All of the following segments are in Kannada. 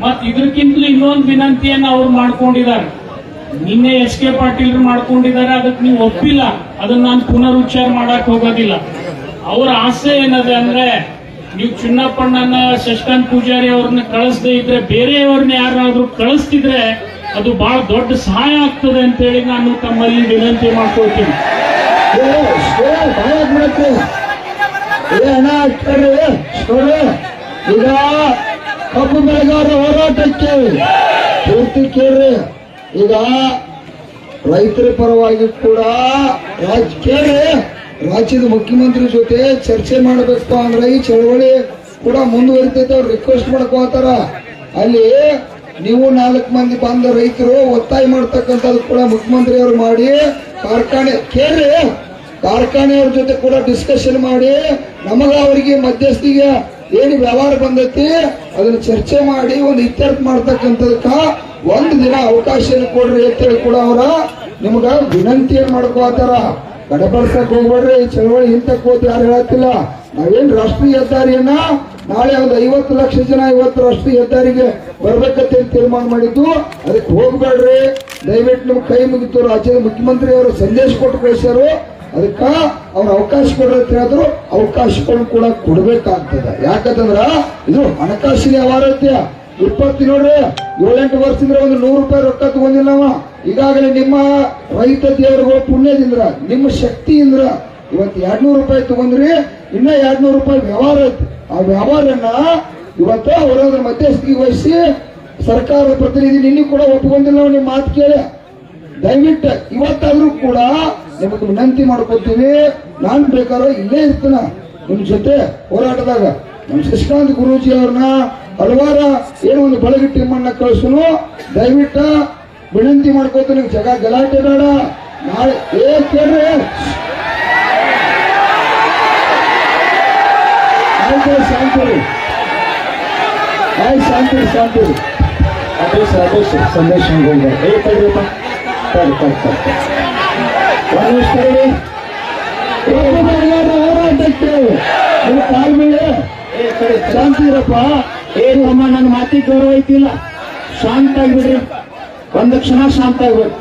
ಮತ್ ಇದಕ್ಕಿಂತಲೂ ಇನ್ನೊಂದು ವಿನಂತಿಯನ್ನ ಅವ್ರು ಮಾಡ್ಕೊಂಡಿದ್ದಾರೆ. ನಿನ್ನೆ ಎಸ್ ಕೆ ಪಾಟೀಲ್ ಮಾಡ್ಕೊಂಡಿದ್ದಾರೆ ಅದಕ್ಕೆ ನೀವು ಒಪ್ಪಿಲ್ಲ. ಅದನ್ನ ನಾನು ಪುನರುಚ್ಚಾರ ಮಾಡಕ್ ಹೋಗೋದಿಲ್ಲ. ಅವ್ರ ಆಸೆ ಏನದೆ ಅಂದ್ರೆ, ನೀವು ಚಿನ್ನಪ್ಪಣ್ಣನ ಶಶಿಕಾಂತ್ ಪೂಜಾರಿ ಅವ್ರನ್ನ ಕಳಿಸದೇ ಇದ್ರೆ, ಬೇರೆಯವ್ರನ್ನ ಯಾರಾದ್ರೂ ಕಳಿಸ್ತಿದ್ರೆ ಅದು ಬಹಳ ದೊಡ್ಡ ಸಹಾಯ ಆಗ್ತದೆ ಅಂತ ಹೇಳಿ ನಾನು ತಮ್ಮಲ್ಲಿ ವಿನಂತಿ ಮಾಡ್ಕೊಳ್ತೀನಿ. ಈಗ ಕಬ್ಬು ಬೆಳೆಗಾರರ ಹೋರಾಟಕ್ಕೆ ಪೂರ್ತಿ ಕೇಳ್ರಿ. ಈಗ ರೈತರ ಪರವಾಗಿ ಕೂಡ ರಾಜ್ ಕೇಳ್ರಿ ರಾಜ್ಯದ ಮುಖ್ಯಮಂತ್ರಿ ಜೊತೆ ಚರ್ಚೆ ಮಾಡಬೇಕು ಅಂದ್ರೆ ಈ ಚಳವಳಿ ಕೂಡ ಮುಂದುವರಿತೈತೆ. ಅವ್ರು ರಿಕ್ವೆಸ್ಟ್ ಮಾಡ್ಕೋತಾರ ಅಲ್ಲಿ ನೀವು ನಾಲ್ಕು ಮಂದಿ ಬಂದ ರೈತರು ಒತ್ತಾಯ ಮಾಡ್ತಕ್ಕಂಥದ್ದು ಕೂಡ ಮುಖ್ಯಮಂತ್ರಿ ಅವರು ಮಾಡಿ ಕಾರ್ಖಾನೆ ಕೇಳ್ರಿ. ಕಾರ್ಖಾನೆಯವ್ರ ಜೊತೆ ಕೂಡ ಡಿಸ್ಕಷನ್ ಮಾಡಿ ನಮಗ ಅವರಿಗೆ ಮಧ್ಯಸ್ಥಿಗೆ ಏನು ವ್ಯವಹಾರ ಬಂದೈತಿ? ಅದನ್ನ ಚರ್ಚೆ ಮಾಡಿ ಒಂದು ಇತ್ಯರ್ಥ ಮಾಡ್ತಕ್ಕಂಥದಕ್ಕ ಒಂದು ದಿನ ಅವಕಾಶ ಕೊಡ್ರಿ ಅಂತೇಳಿ ಕೂಡ ಅವರ ನಿಮ್ಗ ವಿನಂತಿಯನ್ನು ಮಾಡ್ಕೋತಾರ ಗಡಪಡ್ಸಕ್ ಹೋಗ್ಬೇಡ್ರಿ, ಚಳವಳಿ ಹಿಂತಕ್ ಹೋದ್ ಯಾರು ಹೇಳತ್ತಿಲ್ಲ. ನಾವೇನ್ ರಾಷ್ಟ್ರೀಯ ಹೆದ್ದಾರಿಯನ್ನ ನಾಳೆ ಒಂದು ಐವತ್ತು ಲಕ್ಷ ಜನ ಇವತ್ತು ರಾಷ್ಟ್ರೀಯ ಹೆದ್ದಾರಿಗೆ ಬರ್ಬೇಕಂತ ಅಂತ ತೀರ್ಮಾನ ಮಾಡಿದ್ದು, ಅದಕ್ಕೆ ಹೋಗ್ಬೇಡ್ರಿ. ದಯವಿಟ್ಟು ನಮ್ಗೆ ಕೈ ಮುಗಿತು ರಾಜ್ಯದ ಮುಖ್ಯಮಂತ್ರಿ ಅವರು ಸಂದೇಶ ಕೊಟ್ಟು ಕಳಿಸ್ಯಾರು. ಅದಕ್ಕ ಅವ್ರ ಅವಕಾಶ ಕೊಡ್ರಿ ಅಂತ ಹೇಳಿದ್ರು. ಅವಕಾಶಗಳನ್ನು ಕೂಡ ಕೊಡ್ಬೇಕಾಗ್ತದ. ಯಾಕಂತಂದ್ರ ಇದು ಹಣಕಾಸಿನ ವ್ಯವಹಾರ ಇಪ್ಪತ್ತು ನೋಡ್ರಿ, ಏಳೆಂಟು ವರ್ಷದಿಂದ ಒಂದು ನೂರು ರೂಪಾಯಿ ರೊಕ್ಕ ತಗೊಂಡಿಲ್ಲ ಈಗಾಗಲೇ ನಿಮ್ಮ ರೈತ ದೇವರುಗಳು ಪುಣ್ಯದಿಂದ, ನಿಮ್ಮ ಶಕ್ತಿಯಿಂದ ಇವತ್ತು ಎರಡ್ನೂರು ರೂಪಾಯಿ ತಗೊಂಡ್ರಿ. ಇನ್ನ ಎರಡ್ನೂರು ರೂಪಾಯಿ ವ್ಯವಹಾರ ಐತಿ. ಆ ವ್ಯವಹಾರನ ಇವತ್ತು ಅವರ ಮಧ್ಯಸ್ಥಿಗೆ ವಹಿಸಿ ಸರ್ಕಾರದ ಪ್ರತಿನಿಧಿ ನಿನ್ನೆ ಕೂಡ ಒಪ್ಕೊಂಡಿಲ್ಲ ಅವ್ನು ನಿಮ್ಮ ಮಾತು ಕೇಳಿ. ದಯವಿಟ್ಟು ಇವತ್ತಾದ್ರೂ ಕೂಡ ನಿಮಗೆ ವಿನಂತಿ ಮಾಡ್ಕೊತೀವಿ ನಾನು ಬೇಕಾದ್ರೆ ಇಲ್ಲೇ ಇರ್ತೇನೆ ನಿಮ್ಮ ಜೊತೆ ಹೋರಾಟದಾಗ. ನಮ್ಮ ಶಶಿಕಾಂತ್ ಗುರೂಜಿ ಅವ್ರನ್ನ ಹಲವಾರ ಏನೋ ಒಂದು ಬಳಗ ಟೀಮನ್ನ ಕಳಿಸುನು. ದಯವಿಟ್ಟು ವಿನಂತಿ ಮಾಡ್ಕೋತೀನಿ, ಜಗ ಗಲಾಟೆ ಬೇಡ. ನಾಳೆ ಏ ಕೇಳ್ರಿ? ಶಾಂತಿ ಶಾಂತಿ ಶಾಂತಿ ಅದೇಶ ಅದೇಶ ಸಂದೇಶ ಹೋಗ ಏ ತಡ್ರಿಪ್ಪ ತಡಿ ತಡಿ ತಡಿ ಒಂದು ನಿಮಿಷ ತಡಿ ಹೋರಾಟಕ್ಕೆ ನಿಮ್ಮ ಕಾಲ್ ಮೇಲೆ. ಏ ತಡಿ ಶಾಂತಿ ಇರಪ್ಪ. ಏನು ಅಮ್ಮ ನನ್ನ ಮಾತಿಗೆ ಗೌರವ ಐತಿಲ್ಲ. ಶಾಂತ ಆಗ್ಬಿಡ್ರಿ. ಒಂದು ಕ್ಷಣ ಶಾಂತ ಆಗ್ಬೇಕು.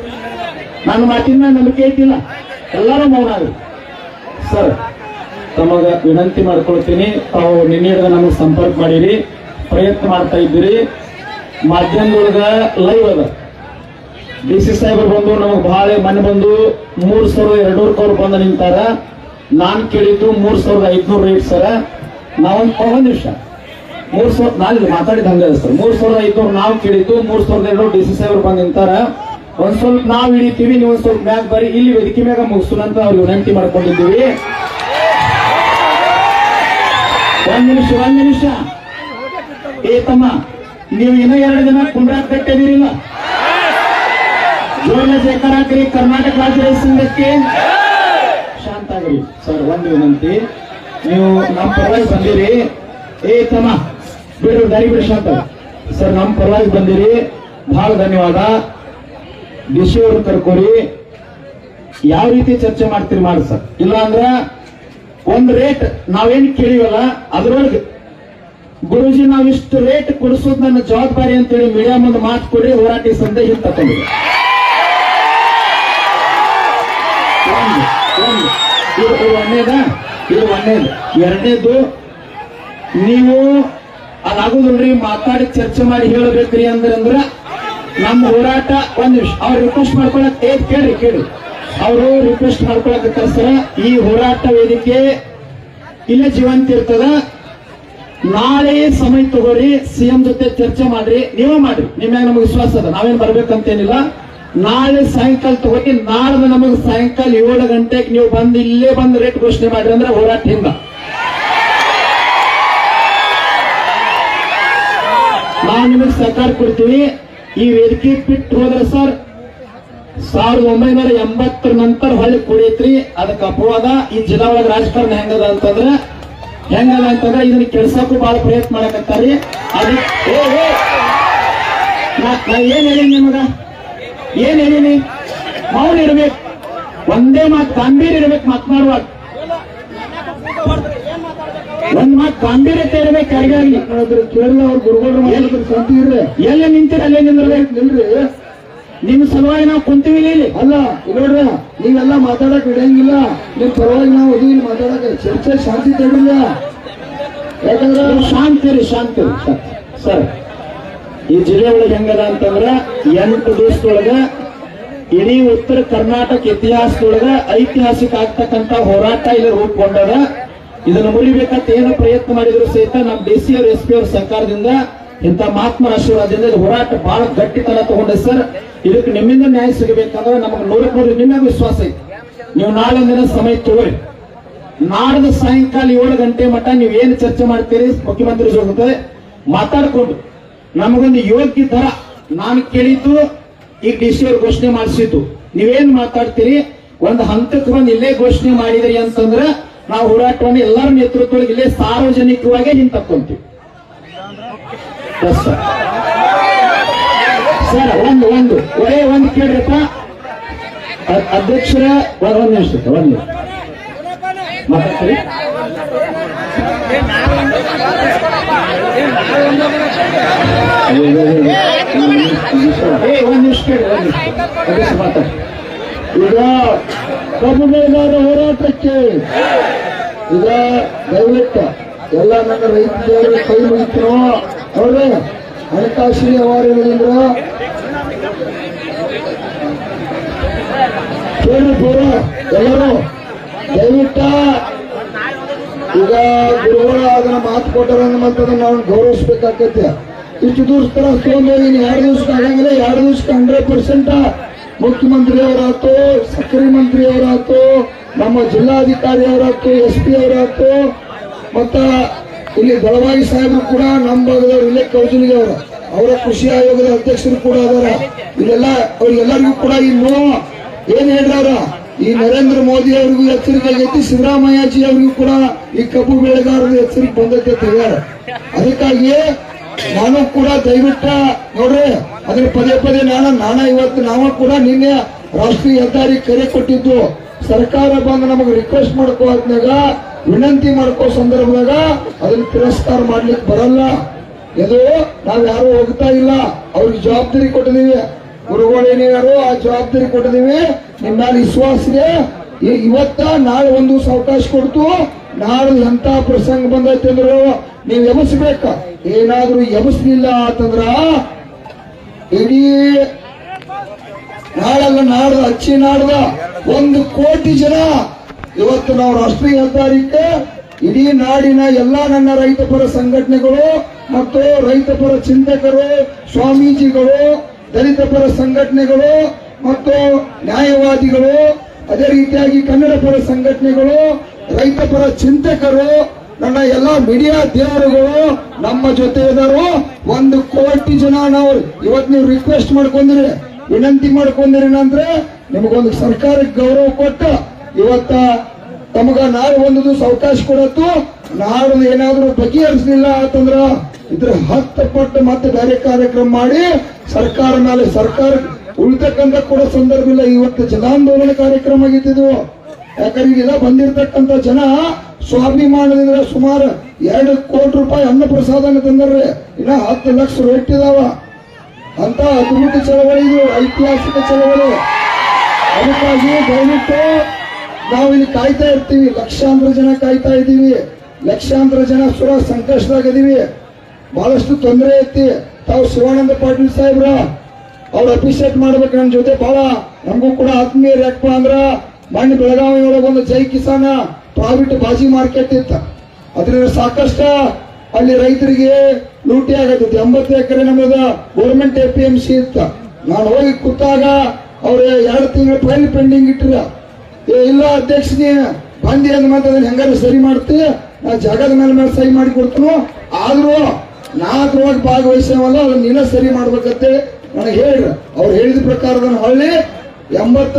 ನನ್ನ ಮಾತಿನ ನಂಬಿಕೆ ಐತಿಲ್ಲ. ಎಲ್ಲರೂ ಮೌನ ಆಗ್ರಿ ಸರ್ ತಮಗ ವಿನಂತಿ ಮಾಡ್ಕೊಳ್ತೀನಿ. ತಾವು ನಿನ್ನೆ ಹಿಡಿದು ನಮಗೆ ಸಂಪರ್ಕ ಮಾಡಿರಿ. ಪ್ರಯತ್ನ ಮಾಡ್ತಾ ಇದ್ದೀರಿ. ಮಾಧ್ಯಮದೊಳಗ ಲೈವ್ ಅದ. ಡಿ ಸಿ ಸಾಹೇಬರು ಬಂದು ನಮಗೆ ಬಹಳ ಮನೆ ಬಂದು ಮೂರು ಸಾವಿರದ ಎರಡ್ನೂರು ಅವ್ರು ಬಂದು ನಿಂತಾರ. ನಾನು ಕೇಳಿದ್ದು ಮೂರು ಸಾವಿರದ ಐದ್ನೂರು ರೇಟ್ ಸರ. ನಾವೊಂದು ಒಂದು ನಿಮಿಷ. ಮೂರು ಸಾವಿರ ನಾನು ಮಾತಾಡಿದ ಹಂಗ ಸರ್. ಮೂರು ಸಾವಿರದ ಐದ್ನೂರು ನಾವು ಕೇಳಿದ್ದು, ಮೂರು ಸಾವಿರದ ಎರಡು ಡಿ ಸಿ ಸಾಹೇಬರು ಬಂದು ನಿಂತಾರ. ಒಂದ್ ಸ್ವಲ್ಪ ನಾವು ಇಳಿತೀವಿ ನೀವು ಸ್ವಲ್ಪ ಮ್ಯಾಗ ಬರಿ ಇಲ್ಲಿ ವೇದಿಕೆ ಮ್ಯಾಗ ಮುಗಿಸೋಣಂತ ಅವ್ರಿಗೆ ವಿನಂತಿ ಮಾಡ್ಕೊಂಡಿದ್ದೀವಿ. ಒಂದ್ ನಿಮಿಷ ಒಂದ್ ನಿಮಿಷ. ಏ ತಮ್ಮ ನೀವು ಇನ್ನೂ ಎರಡು ದಿನ ಕುಂಡ್ರಾಕ್ ಕಟ್ಟಿದಿರಿಲ್ಲ ಜೋರ್ನ ಹಾಕ್ರಿ ಕರ್ನಾಟಕ ರಾಜ್ಯ ಸಂಘಕ್ಕೆ ಶಾಂತ ಆಗ್ರಿ ಸರ್, ಒಂದು ವಿನಂತಿ. ನೀವು ನಮ್ಮ ಪರವಾಗಿ ಬಂದಿರಿ. ಏ, ತಮ್ಮ ಬಿಡ್ರಿ ದಾರಿ ಬಿಡಿ, ಶಾಂತ. ಸರ್, ನಮ್ಮ ಪರವಾಗಿ ಬಂದಿರಿ. ಬಹಳ ಧನ್ಯವಾದ. ಅವ್ರು ಕರ್ಕೋರಿ. ಯಾವ ರೀತಿ ಚರ್ಚೆ ಮಾಡ್ತೀರಿ, ಮಾಡಿ ಸರ್. ಇಲ್ಲ ಅಂದ್ರೆ ಒಂದ್ ರೇಟ್ ನಾವೇನ್ ಕೇಳಿವಲ್ಲ, ಅದ್ರೊಳಗೆ ಗುರುಜಿ ನಾವು ಇಷ್ಟು ರೇಟ್ ಕೊಡಿಸೋದು ನನ್ನ ಜವಾಬ್ದಾರಿ ಅಂತೇಳಿ ಮೀಡಿಯಾ ಮುಂದೆ ಮಾತು ಕೊಡ್ರಿ, ಹೋರಾಟ ಸಂದೇಶ ತಗೊಂಡಿದೆ ಎರಡನೇದು, ನೀವು ಅದಾಗುದಿಲ್ರಿ ಮಾತಾಡಿ ಚರ್ಚೆ ಮಾಡಿ ಹೇಳಬೇಕ್ರಿ ಅಂದ್ರೆ ಅಂದ್ರ ನಮ್ಮ ಹೋರಾಟ ಒಂದ್ ನಿಮಿಷ. ಅವ್ರು ರಿಕ್ವೆಸ್ಟ್ ಮಾಡ್ಕೊಳಕ್ ಏ, ಕೇಳ್ರಿ ಕೇಳಿ ಅವರು ರಿಕ್ವೆಸ್ಟ್ ಮಾಡ್ಕೊಳಕ್ ಈ ಹೋರಾಟ ವೇದಿಕೆ ಇಲ್ಲೇ ಜೀವಂತ ಇರ್ತದ. ನಾಳೆ ಸಮಯ ತಗೋರಿ ಸಿಎಂ ಜೊತೆ ಚರ್ಚೆ ಮಾಡ್ರಿ, ನೀವೇ ಮಾಡ್ರಿ. ನಿಮ್ಯಾಗ ನಮಗೆ ವಿಶ್ವಾಸ ಅದ, ನಾವೇನ್ ಬರ್ಬೇಕಂತೇನಿಲ್ಲ. ನಾಳೆ ಸಾಯಂಕಾಲ ತಗೋರಿ ನಾಳೆ ನಮಗೆ ಸಾಯಂಕಾಲ ಏಳು ಗಂಟೆಗೆ ನೀವು ಬಂದು ಇಲ್ಲೇ ಬಂದು ರೇಟ್ ಘೋಷಣೆ ಮಾಡ್ರಿ ಅಂದ್ರೆ ಹೋರಾಟ ಹಿಂದ ನಾವು ನಿಮಗೆ ಸರ್ಕಾರ ಕೊಡ್ತೀವಿ ಈ ವೇದಿಕೆ ಬಿಟ್ಟು ಹೋದ್ರೆ ಸರ್, ಸಾವಿರದ ಒಂಬೈನೂರ ಎಂಬತ್ತರ ನಂತರ ಹೊಳ್ಳಿ ಕುಡಿಯತ್ರಿ ಅದಕ್ಕೆ ಅಪವಾದ, ಈ ಜಿಲ್ಲಾ ಒಳಗೆ ರಾಜಕಾರಣ ಹೆಂಗದ ಅಂತಂದ್ರೆ ಹೆಂಗದ ಅಂತಂದ್ರೆ ಇದನ್ನ ಕೆಲ್ಸಕ್ಕೂ ಬಹಳ ಪ್ರಯತ್ನ ಮಾಡಕತ್ತಾರಿ. ಅದು ನಾ- ಏನ್ ಹೇಳಿ ನಿಮಗ ಏನ್ ಹೇಳಿನಿ? ಮೌನ ಇರ್ಬೇಕು. ಒಂದೇ ಮಾತು ಗಂಭೀರ ಇರ್ಬೇಕು ಮಾತನಾಡುವಾಗ ಒಂದ್ ಮಾತು ಗಂಭೀರತೆ ಇರಬೇಕು ಯಾರಿಗಾಗ್ಲಿ? ಕೇರಳ ಅವ್ರ ಗುರುಗಳು ಎಲ್ಲ ನಿಂತಿರ? ಅಲ್ಲೇ ನಿಂದಿರ್ಬೇಕು ನಿಲ್ರಿ. ನಿಮ್ ಸಲುವಾಗಿ ನಾವು ಕುಂತೀವಿ ಇಲ್ಲಿ. ಅಲ್ಲ ನೋಡ್ರ ನೀವೆಲ್ಲ ಮಾತಾಡಕ್ ಇಡಂಗಿಲ್ಲ. ನಿಮ್ ಪರವಾಗಿ ನಾವು ಇಲ್ಲಿ ಮಾತಾಡಕ್ ಚರ್ಚೆ ಶಾಂತಿ ತಗೊಂಡಿಲ್ಲ ಯಾಕಂದ್ರೆ ಶಾಂತಿ ರೀ ಶಾಂತಿ ಸರ್ ಈ ಜಿಲ್ಲೆ ಒಳಗೆ ಹೆಂಗದ ಅಂತಂದ್ರ ಎಂಟು ದಿವಸದೊಳಗ ಇಡೀ ಉತ್ತರ ಕರ್ನಾಟಕ ಇತಿಹಾಸದೊಳಗ ಐತಿಹಾಸಿಕ ಆಗ್ತಕ್ಕಂತ ಹೋರಾಟ ಇಲ್ಲಿ ರೂಪುಗೊಂಡದ. ಇದನ್ನು ಮುರಿಬೇಕಂತ ಏನು ಪ್ರಯತ್ನ ಮಾಡಿದ್ರು ಸಹಿತ ನಮ್ಮ ಡಿ ಸಿ ಅವರು ಎಸ್ ಪಿ ಅವ್ರ ಸರ್ಕಾರದಿಂದ ಇಂಥ ಮಹಾತ್ಮ ಆಶೀರ್ವಾದದಿಂದ ಹೋರಾಟ ಬಹಳ ಗಟ್ಟಿತನ ತಗೊಂಡೆ ಸರ್. ಇದಕ್ಕೆ ನಿಮ್ಮಿಂದ ನ್ಯಾಯ ಸಿಗಬೇಕಂದ್ರೆ ನಮಗೆ ನೂರಕ್ಕೆ ನೂರು ನಿಮ್ಮ ವಿಶ್ವಾಸ ಐತಿ. ನೀವು ನಾಳೆ ದಿನ ಸಮಯ ತೋರಿ. ನಾಡ್ದು ಸಾಯಂಕಾಲ ಏಳು ಗಂಟೆ ಮಟ್ಟ ನೀವು ಏನು ಚರ್ಚೆ ಮಾಡ್ತೀರಿ ಮುಖ್ಯಮಂತ್ರಿ ಜೊತೆ ಮಾತಾಡ್ಕೊಂಡು. ನಮಗೊಂದು ಯೋಗ್ಯ ದರ ನಾನು ಕೇಳಿದ್ದು ಈಗ ಡಿ ಸಿ ಅವ್ರು ಘೋಷಣೆ ಮಾಡಿಸಿದ್ದು. ನೀವೇನ್ ಮಾತಾಡ್ತೀರಿ? ಒಂದು ಹಂತಕ್ಕೆ ಬಂದು ಇಲ್ಲೇ ಘೋಷಣೆ ಮಾಡಿದ್ರಿ ಅಂತಂದ್ರೆ ನಾವು ಹೋರಾಟವನ್ನು ಎಲ್ಲರ ನೇತೃತ್ವದಲ್ಲಿ ಇಲ್ಲೇ ಸಾರ್ವಜನಿಕವಾಗಿ ಹಿಂತಕ್ಕೊಂತೀವಿ. ಸರ್ ಒಂದು ಒಂದು. ಒಳ್ಳೆ ಒಂದು ಕೇಳ್ರಪ್ಪ. ಅಧ್ಯಕ್ಷರ, ಒಂದ್ ನಿಮಿಷ, ಒಂದ್ ಮಾತಾಡ್ತೀರಿ? ಒಂದ್ ನಿಮಿಷ ಕೇಳಿ ಅಧ್ಯಕ್ಷ ಮಾತಾಡಿ. ಈಗ ಕಬ್ಬು ಹೋರಾಟಕ್ಕೆ ಈಗ ದಯವಿಟ್ಟು ಎಲ್ಲ ನನ್ನ ರೈತರು ಕೈ ಮುಗಿತು ನೋಡ್ರಿ ಹಣಕಾಸಿನ ವ್ಯವಹಾರ ಇರೋದ್ರಿಂದ ಕೇಳಿ ಪೂರ ಎಲ್ಲರೂ ದಯವಿಟ್ಟ ಈಗ ಗುರುಗಳ ಅದನ್ನ ಮಾತು ಕೊಟ್ಟಾರ ಮತ್ತದನ್ನ ನಾವು ಗೌರವಿಸ್ಬೇಕಾಗತ್ತೆ. ಇಷ್ಟು ದಿವಸ ತರ ತಗೊಂಡೋಗಿ ಇನ್ನು ಎರಡು ದಿವಸ ಆಗಂಗಿಲ್ಲ, ಎರಡು ದಿವಸಕ್ಕೆ ಹಂಡ್ರೆಡ್ ಪರ್ಸೆಂಟ್ ಮುಖ್ಯಮಂತ್ರಿ ಅವರಾತು ಸಕ್ಕರೆ ಮಂತ್ರಿ ಅವರಾತು ನಮ್ಮ ಜಿಲ್ಲಾಧಿಕಾರಿ ಅವರಾತು ಎಸ್ ಪಿ ಅವರಾಯ್ತು, ಮತ್ತ ಇಲ್ಲಿ ಬಳವಾಗಿ ಸಾಹೇಬರು ಕೂಡ ನಮ್ಮ ಭಾಗದವ್ರು, ಇಲ್ಲೇ ಕೌಜಲಿಗೆ ಅವರು. ಅವರ ಕೃಷಿ ಆಯೋಗದ ಅಧ್ಯಕ್ಷರು ಕೂಡ ಅದಾರ. ಇಲ್ಲೆಲ್ಲ ಅವ್ರಿಗೆಲ್ಲರಿಗೂ ಕೂಡ ಇನ್ನು ಏನ್ ಹೇಳ್ರವ್ರ? ಈ ನರೇಂದ್ರ ಮೋದಿ ಅವರಿಗೂ ಎಚ್ಚರಿಕೆ ಆಗೈತಿ, ಸಿದ್ದರಾಮಯ್ಯಜಿ ಅವರಿಗೂ ಕೂಡ ಈ ಕಬ್ಬು ಬೆಳೆಗಾರರು ಎಚ್ಚರಿಕೆ ಬಂದೈತೆ ಅಂತ ಹೇಳ್ಯಾರ ಅದಕ್ಕಾಗಿ ನಾನು ಕೂಡ ದಯವಿಟ್ಟ ನೋಡ್ರಿ, ಅದ್ರ ಪದೇ ಪದೇ ನಾನು, ನಾನ ಇವತ್ತು ನಾವು ಕೂಡ ನಿನ್ನೆ ರಾಷ್ಟ್ರೀಯ ಹೆದ್ದಾರಿ ಕರೆ ಕೊಟ್ಟಿದ್ದು. ಸರ್ಕಾರ ಬಂದು ನಮಗೆ ರಿಕ್ವೆಸ್ಟ್ ಮಾಡ್ಕೋ ವಿನಂತಿ ಮಾಡ್ಕೋ ಸಂದರ್ಭದಾಗ ಅದನ್ನ ತಿರಸ್ಕಾರ ಮಾಡ್ಲಿಕ್ಕೆ ಬರಲ್ಲ. ಇದು ನಾವು ಯಾರು ಹೋಗ್ತಾ ಇಲ್ಲ. ಅವ್ರಿಗೆ ಜವಾಬ್ದಾರಿ ಕೊಟ್ಟಿದೀವಿ. ಯಾರು ಆ ಜವಾಬ್ದಾರಿ ಕೊಟ್ಟಿದೀವಿ. ನಿಮ್ ಮೇಲೆ ವಿಶ್ವಾಸ ಇದೆ. ಇವತ್ತ ನಾಳೆ ಒಂದು ಅವಕಾಶ ಕೊಡ್ತು. ನಾಳೆ ಎಂತ ಪ್ರಸಂಗ ಬಂದೈತೆ ಅಂದ್ರು ನೀವು ಎಬಸ್ಬೇಕ. ಏನಾದ್ರೂ ಎಬಸ್ಲಿಲ್ಲ ಅಂತಂದ್ರ ಇಡೀ ನಾಳಲ್ಲ ನಾಡ್ದ, ಅಚ್ಚಿ ನಾಡ್ದ ಒಂದು ಕೋಟಿ ಜನ ಇವತ್ತು ನಾವು ರಾಷ್ಟ್ರೀಯ ಹೆದ್ದಾರಿಕೆ ಇಡೀ ನಾಡಿನ ಎಲ್ಲಾ ನನ್ನ ರೈತಪರ ಸಂಘಟನೆಗಳು ಮತ್ತು ರೈತಪರ ಚಿಂತಕರು, ಸ್ವಾಮೀಜಿಗಳು, ದಲಿತ ಪರ ಸಂಘಟನೆಗಳು ಮತ್ತು ನ್ಯಾಯವಾದಿಗಳು, ಅದೇ ರೀತಿಯಾಗಿ ಕನ್ನಡ ಪರ ಸಂಘಟನೆಗಳು ರೈತಪರ ಚಿಂತಕರು, ನನ್ನ ಎಲ್ಲ ಮೀಡಿಯಾ ದೇವರುಗಳು ನಮ್ಮ ಜೊತೆ ಇದಾರು. ಒಂದು ಕೋಟಿ ಜನ ನಾವು ಇವತ್ತು ನೀವು ರಿಕ್ವೆಸ್ಟ್ ಮಾಡ್ಕೊಂಡಿರಿ, ವಿನಂತಿ ಮಾಡ್ಕೊಂಡಿರಿ ಅಂದ್ರೆ ನಿಮಗೊಂದು ಸರ್ಕಾರಕ್ಕೆ ಗೌರವ ಕೊಟ್ಟು ಇವತ್ತ ತಮಗ ನಾಳೆ ಒಂದು ದಿವಸ ಅವಕಾಶ ಕೊಡತ್ತು. ನಾಡು ಏನಾದ್ರೂ ಬಗೆಹರಿಸಲಿಲ್ಲ ಅಂತಂದ್ರ ಇದ್ರ ಹತ್ತು ಪಟ್ಟು ಮತ್ತೆ ಬೇರೆ ಕಾರ್ಯಕ್ರಮ ಮಾಡಿ ಸರ್ಕಾರ ಮೇಲೆ ಸರ್ಕಾರ ಉಳಿತಕ್ಕಂತ ಕೂಡ ಸಂದರ್ಭ ಇಲ್ಲ. ಇವತ್ತು ಜನಾಂದೋಲನ ಕಾರ್ಯಕ್ರಮ ಆಗಿದ್ದು ಯಾಕಂದ್ರೆ ಈಗೆಲ್ಲ ಬಂದಿರತಕ್ಕಂತ ಜನ ಸ್ವಾಭಿಮಾನದಿಂದ ಸುಮಾರು ಎರಡು ಕೋಟಿ ರೂಪಾಯಿ ಅನ್ನ ಪ್ರಸಾದನ ತಂದ್ರೆ ಇನ್ನ ಹತ್ತು ಲಕ್ಷ ರೇಟ್ ಅಂತ ಅದ್ಭುತ ಚಳವಳಿ ಇದು ಐತಿಹಾಸಿಕ ಚಳವಳಿ. ಅದಕ್ಕಾಗಿ ದಯವಿಟ್ಟು ನಾವು ಇಲ್ಲಿ ಕಾಯ್ತಾ ಇರ್ತೀವಿ. ಲಕ್ಷಾಂತರ ಜನ ಕಾಯ್ತಾ ಇದ್ದೀವಿ. ಲಕ್ಷಾಂತರ ಜನ ಸುರ ಸಂಕಷ್ಟದಾಗಿದ್ದೀವಿ. ಬಹಳಷ್ಟು ತೊಂದರೆ ಐತಿ. ತಾವು ಶಿವಾನಂದ ಪಾಟೀಲ್ ಸಾಹೇಬ್ರ, ಅವ್ರ ಅಪ್ರಿಷಿಯೇಟ್ ಮಾಡ್ಬೇಕು ನನ್ನ ಜೊತೆ ಬಹಳ ನಮಗೂ ಕೂಡ ಆತ್ಮೀಯ ಯಾಕಪ್ಪ ಅಂದ್ರ ಮಣ್ಣು ಬೆಳಗಾವಿ ಒಳಗೆ ಒಂದು ಜೈ ಕಿಸಾನ ಪ್ರಾವಿಟ್ ಬಾಜಿ ಮಾರ್ಕೆಟ್ ಇತ್ತ. ಅದರಿಂದ ಸಾಕಷ್ಟು ಅಲ್ಲಿ ರೈತರಿಗೆ ಲೂಟಿ ಆಗತ್ತೈತಿ ಎಂಬತ್ತು ಎಕರೆ ನಮ್ಮದ government A P M C ಇತ್ತ. ನಾನು ಹೋಗಿ ಕೂತಾಗ ಅವ್ರ ಎರಡು ತಿಂಗಳ ಫೈಲ್ ಪೆಂಡಿಂಗ್ ಇಟ್ಟಿರ. ಏ, ಇಲ್ಲ ಅಧ್ಯಕ್ಷನೇ ಬಂದಿ ಅಂದ ಮತ್ತೆ ಅದನ್ನ ಹೆಂಗಾರು ಸರಿ ಮಾಡ್ತಿ, ನಾ ಜಾಗದ ಮೇಲೆ ಮೇಲೆ ಸಹಿ ಮಾಡಿ ಕೊಡ್ತೀನಿ. ಆದ್ರೂ, ನಾ ಅದ್ರೊಳಗೆ ಭಾಗವಹಿಸವಲ್ಲ ಅದನ್ನ ನೀನ ಸರಿ ಮಾಡ್ಬೇಕತ್ತೆ ನನಗೆ ಹೇಳ್ರಿ ಅವ್ರು ಹೇಳಿದ ಪ್ರಕಾರ ನಾನು ಹೊಳ್ಳಿ, ಎಂಬತ್ತ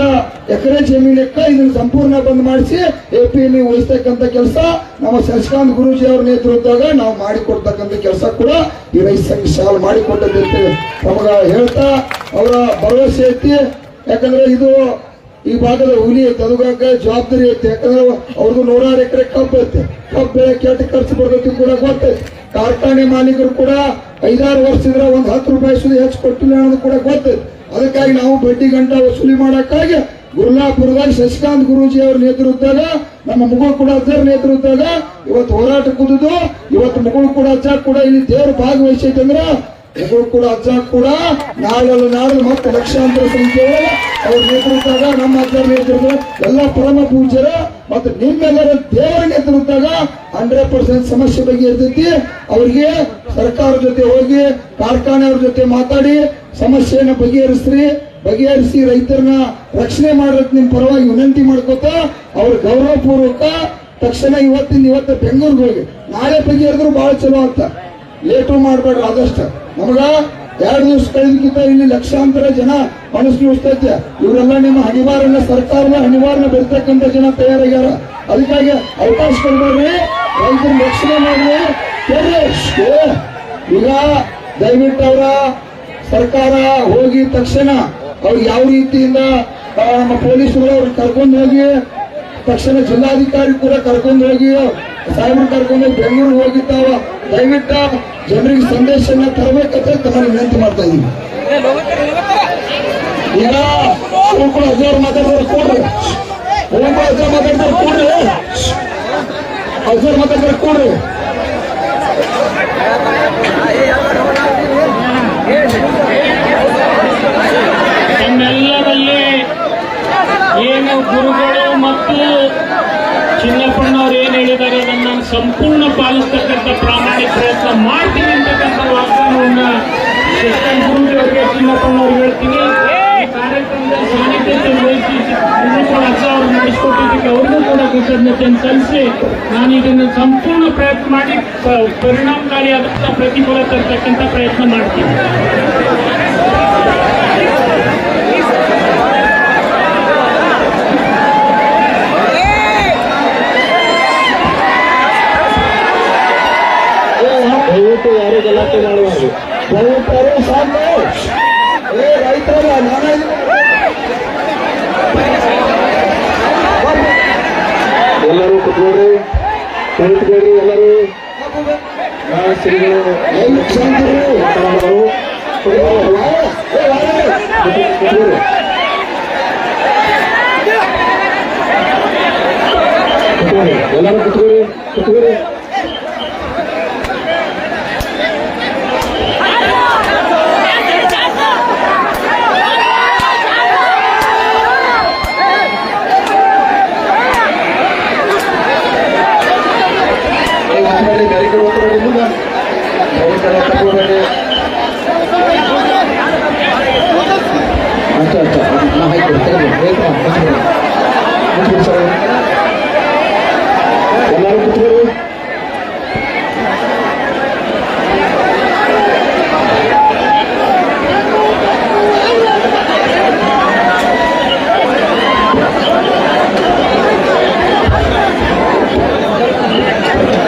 ಎಕರೆ ಜಮೀನಕ್ಕ ಇದನ್ನ ಸಂಪೂರ್ಣ ಬಂದ್ ಮಾಡಿಸಿ ಎ ಪಿ ಎಂ ವಹಿಸ್ತಕ್ಕಂತ ಕೆಲಸ, ನಮ್ಮ ಶಶಿಕಾಂತ್ ಗುರೂಜಿ ಅವ್ರ ನೇತೃತ್ವದಾಗ ನಾವು ಮಾಡಿಕೊಡ್ತಕ್ಕಂತ ಕೆಲಸ ಕೂಡ ಈ ರೈತ ಸಂಘ ಶಾಲೆ ಮಾಡಿಕೊಟ್ಟದಿರ್ತೇವೆ ನಮಗ ಹೇಳ್ತಾ, ಅವರ ಭರವಸೆ ಐತಿ. ಯಾಕಂದ್ರೆ ಇದು ಈ ಭಾಗದ ಹುಲಿ ಐತೆ ಅದಕ್ಕೆ ಜವಾಬ್ದಾರಿ ಐತೆ. ಯಾಕಂದ್ರೆ ಅವ್ರದ್ದು ನೂರಾರು ಎಕರೆ ಕಬ್ಬು ಐತೆ. ಕಬ್ಬು ಬೆಳೆ ಕೆಟ್ಟ ಖರ್ಚು ಬರ್ತೈತಿ ಕೂಡ ಗೊತ್ತೈತಿ ಕಾರ್ಖಾನೆ ಮಾಲೀಕರು ಕೂಡ ಐದಾರು ವರ್ಷದಿಂದ ಒಂದು ಹತ್ತು ರೂಪಾಯಿ ಸುದ್ದಿ ಹೆಚ್ಚು ಕೊಟ್ಟಿಲ್ಲ ಅನ್ನೋದು ಕೂಡ ಗೊತ್ತೈತಿ ಅದಕ್ಕಾಗಿ ನಾವು ಬಡ್ಡಿ ಗಂಟ ವಸೂಲಿ ಮಾಡೋಕ್ಕಾಗಿ ಗುರುಲಾಪುರದಾಗ ಶಶಿಕಾಂತ್ ಗುರೂಜಿ ಅವ್ರ ನೇತೃತ್ವದಾಗ, ನಮ್ಮ ಮಗು ಕೂಡ ಅಜ್ಜರ ನೇತೃತ್ವದಾಗ ಇವತ್ತು ಹೋರಾಟ ಕುದಿದು ಇವತ್ತು ಮುಗುಳು ಕೂಡ ಅಜ್ಜ ಕೂಡ ಇಲ್ಲಿ ದೇವರು ಭಾಗವಹಿಸೈತೆ ಅಂದ್ರ ಮುಗುಳು ಕೂಡ ಅಜ್ಜ ಕೂಡ ನಾಳೆಲ್ಲ ನಾಳೆ ಮತ್ತೆ ಲಕ್ಷಾಂತರ ಸಂಖ್ಯೆ ಅವ್ರ ನೇತೃತ್ವದಾಗ ನಮ್ಮ ಅಜ್ಜ ನೇತೃತ್ವ ಎಲ್ಲ ಪರಮ ಪೂಜ್ಯರ ಮತ್ತು ನಿಮ್ಮೆಲ್ಲರ ದೇವರ ನೇತೃತ್ವದಾಗ ಹಂಡ್ರೆಡ್ ಪರ್ಸೆಂಟ್ ಸಮಸ್ಯೆ ಬಗ್ಗೆ ಇರ್ತೈತಿ. ಅವ್ರಿಗೆ ಸರ್ಕಾರ ಜೊತೆ ಹೋಗಿ ಕಾರ್ಖಾನೆಯವ್ರ ಜೊತೆ ಮಾತಾಡಿ, ಸಮಸ್ಯೆಯನ್ನ ಬಗೆಹರಿಸ್ರಿ, ಬಗೆಹರಿಸಿ ರೈತರನ್ನ ರಕ್ಷಣೆ ಮಾಡೋಕ್ ನಿಮ್ ಪರವಾಗಿ ವಿನಂತಿ ಮಾಡ್ಕೋತ ಅವ್ರ ಗೌರವಪೂರ್ವಕ ತಕ್ಷಣ ಇವತ್ತಿಂದ ಇವತ್ತು ಬೆಂಗಳೂರಿಗೆ ಹೋಗಿ. ನಾಳೆ ಬಗೆಹರಿದ್ರು ಬಹಳ ಚಲೋ ಅಂತ ಲೇಟು ಮಾಡಬೇಡ ಆದಷ್ಟು. ನಮಗ ಎರಡು ದಿವಸ ಕಳೆದಕ್ಕಿಂತ ಇಲ್ಲಿ ಲಕ್ಷಾಂತರ ಜನ ಮನಸ್ಸು ಉಳಿಸ್ತೈತೆ ಇವರೆಲ್ಲ ನಿಮ್ಮ ಹಣಿವಾರನ ಸರ್ಕಾರದ ಹಣಿವಾರನ ಬೆರ್ತಕ್ಕಂಥ ಜನ ತಯಾರಾಗ್ಯಾರ. ಅದಕ್ಕಾಗಿ ಅವಕಾಶ ಕೊಡ್ಬೇಡ್ರಿ. ರೈತರ ರಕ್ಷಣೆ ಮಾಡ್ರಿ. ಈಗ ದಯವಿಟ್ಟು ಅವರ ಸರ್ಕಾರ ಹೋಗಿ ತಕ್ಷಣ ಅವ್ರು ಯಾವ ರೀತಿಯಿಂದ ನಮ್ಮ ಪೊಲೀಸರು ಅವ್ರು ಕರ್ಕೊಂಡು ಹೋಗಿ, ತಕ್ಷಣ ಜಿಲ್ಲಾಧಿಕಾರಿ ಕೂಡ ಕರ್ಕೊಂಡು ಹೋಗಿ, ಸಾಹೇಬ್ರು ಕರ್ಕೊಂಡು ಹೋಗಿ ಬೆಂಗಳೂರು ಹೋಗಿದ್ದಾವ ದಯವಿಟ್ಟು ಜನರಿಗೆ ಸಂದೇಶನ ತರಬೇಕಂತ ತಮ್ಮಲ್ಲಿ ವಿನಂತಿ ಮಾಡ್ತಾ ಇದ್ದೀವಿ ಈಗ ನಮ್ಮೆಲ್ಲರಲ್ಲಿ ಏನು ಗುರುಗಳು ಮತ್ತು ಚಿನ್ನಪ್ಪಣ್ಣವ್ರು ಏನು ಹೇಳಿದ್ದಾರೆ ಅದನ್ನ ನಾನು ಸಂಪೂರ್ಣ ಪಾಲಿಸ್ತಕ್ಕಂಥ ಪ್ರಾಮಾಣಿಕ ಪ್ರಯತ್ನ ಮಾಡ್ತೀನಿ ಅಂತಕ್ಕಂಥ ವಾಗ್ದಾನವನ್ನ ಅವರಿಗೆ ಚಿನ್ನಪ್ಪಣ್ಣವ್ರಿಗೆ ಹೇಳ್ತೀನಿ. ಕಾರ್ಯಕ್ರಮದ ವಹಿಸಿ ಅವರು ನಡೆಸಿಕೊಟ್ಟಿದ್ದಕ್ಕೆ ಅವ್ರಿಗೂ ಕೂಡ ಕೃತಜ್ಞತೆಯನ್ನು ಸಲ್ಲಿಸಿ ನಾನು ಇದನ್ನು ಸಂಪೂರ್ಣ ಪ್ರಯತ್ನ ಮಾಡಿ ಪರಿಣಾಮಕಾರಿಯಾದಂತ ಪರಿಣಾಮಕಾರಿಯಾದಂಥ ಪ್ರತಿಫಲ ತರ್ತಕ್ಕಂಥ ಪ್ರಯತ್ನ ಮಾಡ್ತೀನಿ. ದಯವಿಟ್ಟು ಯಾರು ಗಲಾಟೆ ಮಾಡಬಾರ್ದು ದಯವಿಟ್ಟು ಯಾರು ಸಾಕು ಏ ರೈತರಲ್ಲ ನಾನೇ ಎಲ್ಲರೂ ಕುತ್ಕೊಳ್ರಿ ಕುಳಿತುಕೊಳ್ಳಿ ಎಲ್ಲರೂ ಆ, ಶ್ರೀಗಳು ಐದು ಚಂದ್ರು ಮಾತನಾಡುವರು. ಕುತ್ಕೊಳ್ರಿ. ಕುತ್ಕೊಳ್ರಿ. ಎಲ್ಲರೂ ಕುತ್ಕೊಳ್ರಿ ಕುತ್ಕೊಳ್ರಿ ಏ, ಒತ್ತಬೇಡಿ, ಗಾಡಿ ಕಡೆ ಒತ್ತಬೇಡಿ, ಮುಂದೆ. ಗಾಡಿ ಕಡೆ ತಗೊಳ್ಬೇಡಿ. ಅಚ್ಚ, ಅಚ್ಚ. ನಾ ಹಾಕ್ಬಿಡು, ತೆಗೆದು, ಬೇಗ, ಮುಚ್ಬಿಡು. ಮುಚ್ಬಿಡು ಸರ್. ಎಲ್ಲರೂ ಕೂತ್ಕೊಳ್ಳಿ.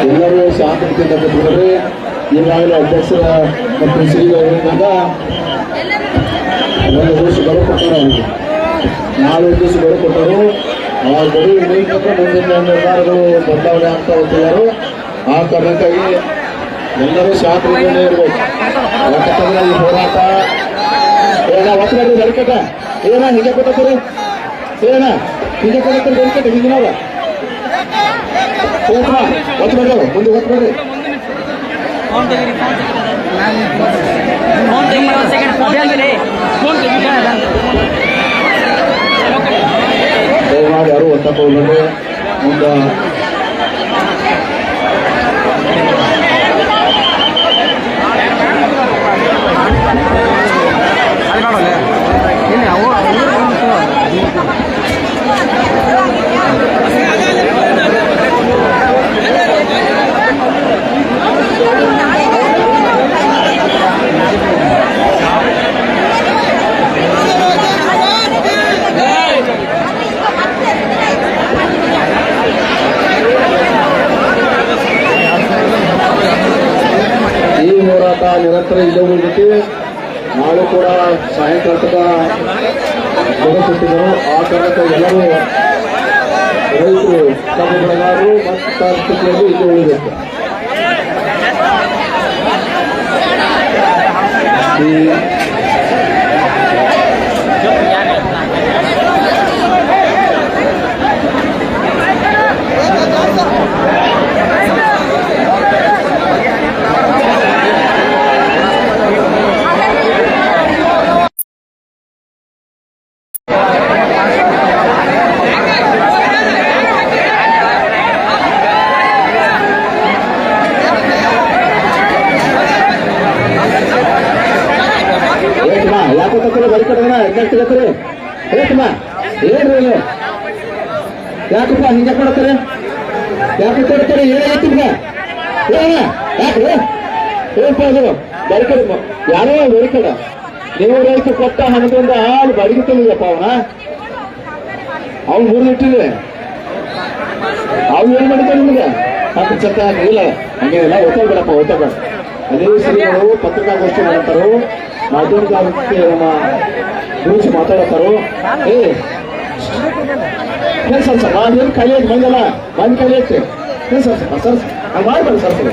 ಎಲ್ಲರೂ ಶಾಂತತೆಯಿಂದ ಕೂತ್ಕೊಳ್ರಿ ಈಗಾಗಲೇ ಅಧ್ಯಕ್ಷರ ಶ್ರೀಗಳಿಂದ ಒಂದು ದಿವಸ ಕೊಟ್ಟರು ನಾಲ್ಕು ದಿವಸ ಕೊಟ್ಟರು ಆ ಗಡಿ ನೀಡಕ್ಕೆ ಮುಂದಿನ ನಿರ್ಧಾರಗಳು ಬದಲಾವಣೆ ಆಗ್ತಾ ಹೋಗ್ತಿದ್ದಾರೆ ಆ ಕಾರಣಕ್ಕಾಗಿ ಎಲ್ಲರೂ ಶಾಂತತೆಯಿಂದ ಇರಬೇಕು ಯಾಕಂತಂದ್ರೆ ಈ ಹೋರಾಟ ಏನ ಒತ್ತಡ ಬೆಳಕಟ ಏನ ಹೀಗೆ ಕೊಟ್ಟರು ಏನ ಹೀಗೆ ಕೊಟ್ಟರು ಬೆಳಕಟ ನೋಡ ಒತ್ತು ಬೇಡ ಮುಂದೆ ಒತ್ತು ಬೇಡ ಫೋನ್ ತೆಗೀರಿ ಒಂದು ಸೆಕೆಂಡ್ ಫೋನ್ ತೆಗೀರಿ ಫೋನ್ ಯಾರು ಅಲ್ಲಿ ನೋಡಲ್ಲ ಇಲ್ಲಿ ಅವು ಈ ಹೋರಾಟ ನಿರಂತರ ಇಲ್ಲೇ ಉಳಿದೈತಿ ನಾಳೆ ಕೂಡ ಸಾಯಂಕಾಲ ತನಕ ಆ ಕಾರಣಕ್ಕೆ ಎಲ್ಲರೂ ರೈತರು ತಮ್ಮ ಬೆಳೆಗಾರರು ಮತ್ತು ಸ್ಥಿತಿಯಲ್ಲಿ ಈ ಏನಪ್ಪ ಅದು ಬರಿ ಕಡೆ ಮ- ಯಾರೋ ಬರಿಕಡ ನೀವು ರೈತ ಕೊಟ್ಟ ಹಣದಿಂದ ಹಾಲು ಬಡಿಗೆ ತಂದಿದಪ್ಪ ಅವನ? ಅವ್ನು ಮುರಿದಿಟ್ಟಿದೆ ಅವ್ನು ಏನ್ ಮಾಡಿದ್ದಾರೆ ನಿಮಗೆ ಹತ್ತು ಚತ್ತ ಇಲ್ಲ. ಹಂಗೇನಿಲ್ಲ ಒತ್ತಬೇಡಪ್ಪ ಒತ್ತಬೇಡ ಅದೇ ಶ್ರೀಗಳು ಪತ್ರಿಕಾಗೋಷ್ಠಿ ಮಾಡ್ತಾರೋ ಮಾಧ್ಯಮಕ್ಕೆ ನಮ್ಮ ಗುರುಸಿ ಮಾತಾಡತ್ತಾರೋ ಏ, ಏನ್ ಸರ್ ಸರ್ ನಾವೇನು ಖಾಲಿ ಬಂದ ಬಂದಲ್ಲ? ಬಂದು ಕಲಿಯತ್ತೆ ಏನ್ ಸರ್ ಸರ್ ಸರ್ ಮಾಡ್ಬೇಡ ಸರ್ ಸರ್.